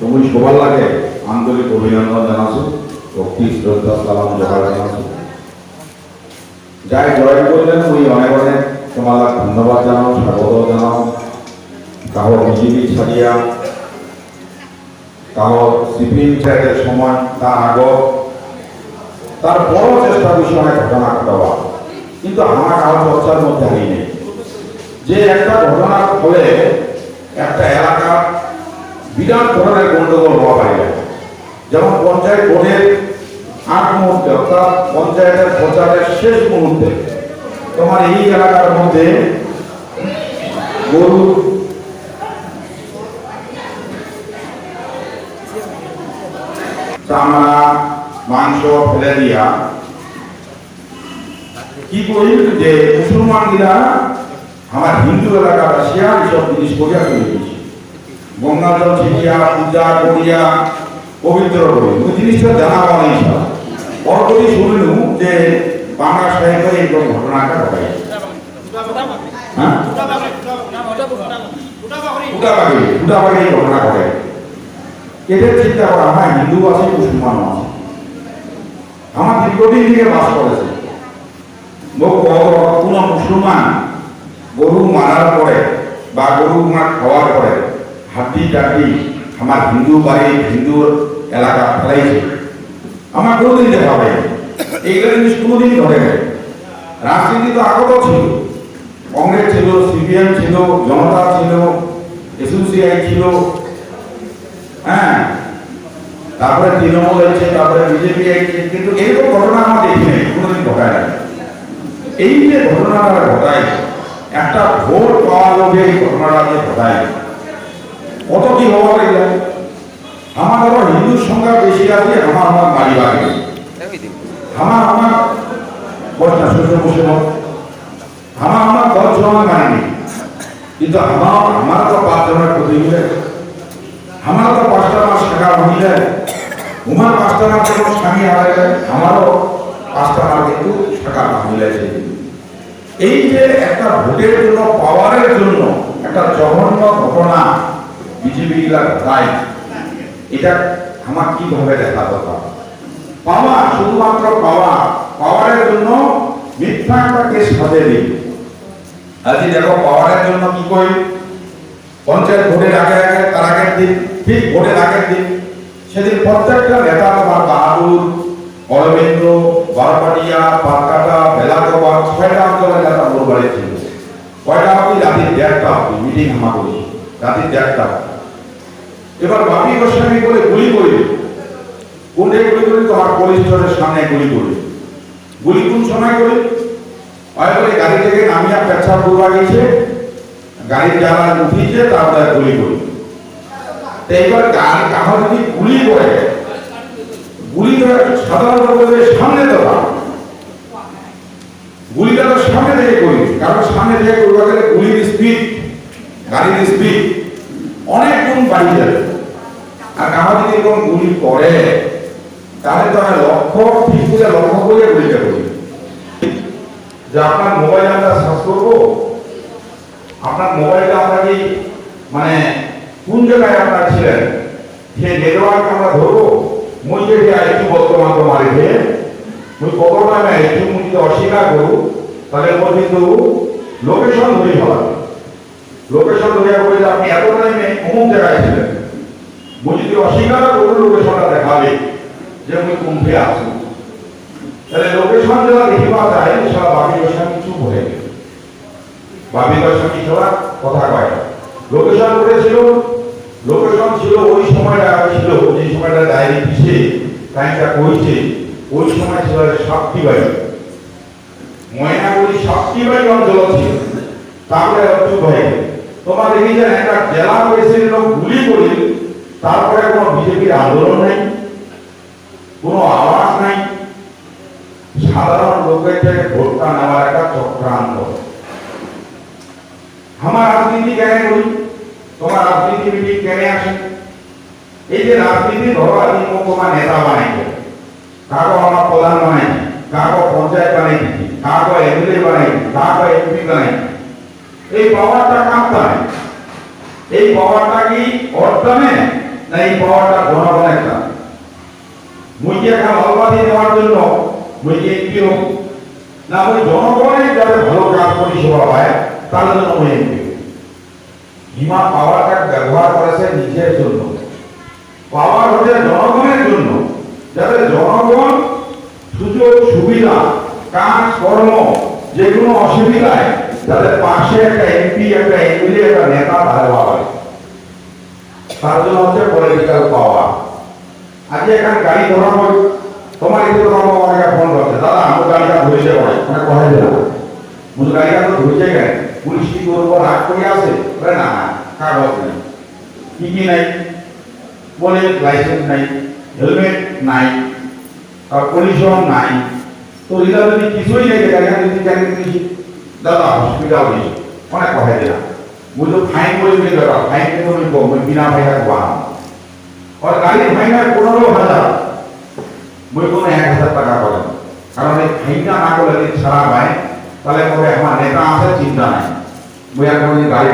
তুমি সবার লাগে আন্তরিক অভিনন্দন জানাছো ভক্তি, শ্রদ্ধা, সালাম জোগাড় জানাছো যাই জয় করলেন ওই অনেক অনেক তোমার ধন্যবাদ জানাও, স্বাগত জানাও। কাহো বিজেপি ছাড়িয়া কাহো সিপিএম ত্যাগের সময় তার আগত, তার বড় চেষ্টা অনেক ঘটনা ঘটাবা কিন্তু আমার কারও চর্চার মধ্যে নেই। যে একটা ঘটনা ফলে একটা এলাকার বিরাট ধরনের গন্ডগোল হওয়া পারে যেমন পঞ্চায়েত ভোটের আট মুহূর্তে, অর্থাৎ পঞ্চায়েতের প্রচারের শেষ মুহূর্তে, তোমার এই এলাকার মধ্যে গরু চামড়া, মাংস ফেলে দিয়া কি করি যে মুসলমানরা আমার হিন্দু এলাকা আসিয়া এইসব জিনিস করিয়া চলে গেছে গঙ্গা জল ছিটিয়া পূজা করিয়া পবিত্র করি ওই জিনিসটা জানা পাওয়া নেই সব পরপরই শুনলু যে বাংলা সাহিত্যে এই ঘটনাটা ঘটাই হ্যাঁ ঘটনা ঘটে এদের চিন্তা করা আমার হিন্দু আছে মুসলমানও আছে আমার দীর্ঘদিন থেকে বাস করেছে কোন মুসলমান গরু মারার পরে বা গরু মার খাওয়ার পরে হাতি টাটি আমার হিন্দু বাড়ি হিন্দু এলাকা ফেলাইছে আমার কোনোদিন দেখা পাই এইগুলো জিনিস কোনোদিন ঘটে নাই। রাজনীতি তো আগত ছিল। কংগ্রেস ছিল সিপিএম ছিল, জনতা ছিল এসোসিয়াই ছিল। হ্যাঁ তারপরে তৃণমূল হয়েছে তারপরে বিজেপি হয়েছে কিন্তু এইরকম ঘটনা আমার দেখি নাই, কোনোদিন ঘটায় না এই যে ঘটনাটা ঘটায় একটা ভোট পাওয়া লোভে এই ঘটনাটা যে ঘটায় কত কি হওয়া আমার আবার হিন্দুর সংখ্যা বেশি আছে, আমার আমার বাড়ি বাড়ি আমার আমার বসনা শ্বশুর বসে আমার আমার দশ জন মানেনি কিন্তু আমার আমার তো পাঁচ জনের ক্ষতি আমার তো পাঁচটা মাস টাকা ভাঙিলে উমার পাঁচটা মাস যখন স্বামী হারাইলে আমারও পাঁচটা মাস কিন্তু টাকা ভাঙিলে এই যে একটা ভোটের জন্য, পাওয়ারের জন্য একটা জঘন্য ঘটনা বিজেপি ঘটায় এটা আমার কীভাবে দেখা কথা? পাওয়া, শুধুমাত্র পাওয়া, পাওয়ারের জন্য মিথ্যা একটা কেস সাজে দিই দেখো, পাওয়ারের জন্য কি করি? পঞ্চায়েত ভোটের আগে আগে, তার আগের দিন, ঠিক ভোটের আগের দিন, সেদিন প্রত্যেকটা নেতা তোমার বাহাদুর, অরবিন্দ বারপাটিয়া পাটকাটা বেলাগোবা ছয়টা অঞ্চলের নেতা মোর বাড়ি ছিল। কয়টা অবধি? রাত্রি দেড়টা অবধি মিটিং হামা করি রাত্রি দেড়টা। এবার বাপি গোস্বামী বলে গুলি করি। কোনটা গুলি করি? তো তোমার পরিষ্কারের সামনে গুলি করি। গুলি কোন সময় করি? হয় বলে গাড়ি থেকে নামিয়া পেছাব করবা গেছে। গাড়ির জ্বালা উঠিয়েছে তারপরে গুলি করি। এইবার গাড়ি কাহা যদি গুলি করে, গুলি তো সাধারণত সামনে দেওয়া গুলিটা তো সামনে থেকে করি, কারণ সামনে থেকে করবা গেলে গুলির স্পিড গাড়ির স্পিড অনেক গুণ বাড়িয়ে যাবে। আর যদি এরকম গুলি করে, তাহলে তো আমি লক্ষ্য ঠিক করে, লক্ষ্য করে গুলিটা করি যে আপনার মোবাইল আমরা সার্চ করব, আপনার মোবাইলটা আমরা কি মানে কোন জায়গায় আপনার ছিলেন? সে নেটওয়ার্ক আমরা ধরবো, মুই যে আইটি বর্তমান তো মারি দিয়ে মুই কত টাইমে আইটি মুই যদি অস্বীকার করু তাহলে মোর কিন্তু লোকেশন ধরি হওয়া লোকেশন ধরে বলে যে আপনি এত টাইমে অমুক জায়গায় ছিলেন? যদি অস্বীকার করু লোকেশনটা দেখাবে যে মুই কুম্ভে আসু তাহলে লোকেশন যারা দেখিবা যায় সেটা বাকি গোস্বামী চুপ হয়ে গেল বাপি গোস্বামী ছাড়া কথা কয় লোকেশন করেছিল লোকেশন ছিল ওই সময়টা ছিল, যে সময়টা ডায়েরি পিছিয়ে টাইমটা কইছে, ওই সময় ছিল সাতটি বাড়ি ময়নাগুড়ি সাতটি বাড়ি অঞ্চল ছিল। তারপরে চুপ হয়ে গেল। তোমার দেখি যে একটা জেলা প্রেসিডেন্ট গুলি করি তারপরে কোনো বিজেপির আন্দোলন নাই, কোনো আওয়াজ নাই। সাধারণ লোকের থেকে ভোটটা নেওয়ার একটা চক্রান্ত। আমার রাজনীতি কেন করি? তোমার রাজনীতি মিটিং কেন আসে? এই যে রাজনীতি ধরো আদি তোমার নেতা বানাইছে কাগো আমার প্রধান বানাইছে কাগো পঞ্চায়েত বানাইছে কাগো এমএলএ বানাইছে কাগো এমপি বানাইছে। এই পাওয়ারটা কার এই পাওয়ারটা কি অর্থ দামে না, এই পাওয়ারটা জনগণের না মুই কি একটা মালবাদী নেওয়ার জন্য মুই কি এমপি না, ওই জনগণের যাতে ভালো কাজ পরিষেবা পায়, তার জন্য ওই এমপি হিমা পাওয়ারটা ব্যবহার করেছে নিজের জন্য। পাওয়ার হচ্ছে জনগণের জন্য। যাতে জনগণ সুযোগ, সুবিধা, কাজ, কর্ম যে কোনো অসুবিধায় যাদের পাশে একটা এমপি, একটা এমএলএ, একটা নেতা ভালো হয়। তার হচ্ছে পলিটিক্যাল পাওয়ার আজকে এখানে গাড়ি ধরা হয় তোমার এদিকে তোমার অনেকে ফোন করছে দাদা, আমার গাড়িটা ধরেছে পড়ে মানে কথা দিল মুঝে গাড়িটা তো ধরেছে কেন? পুলিশ কি করব রাগ করে আসে বলে, না কাগজ নেই। কি কি নাই? বলে লাইসেন্স নাই হেলমেট নাই, আর পলিউশন নাই। তো এগুলা যদি কিছুই নেই গাড়িটা যদি গাড়ি দাদা হসপিটাল নেই অনেক কথা দিলাম। বুঝলো ফাইন করে দিলে দাদা ফাইন কিন্তু আমি কম ওই বিনা পয়সা বাহাম আর গাড়ির ফাইন হয় পনেরো হাজার বই কোনো এক হাজার টাকা করেন কারণ এই ফাইনটা না করলে যদি ছাড়া হয় তাহলে পরে আমার নেতা আছে চিন্তা নাই বই আর কোনোদিন গাড়ি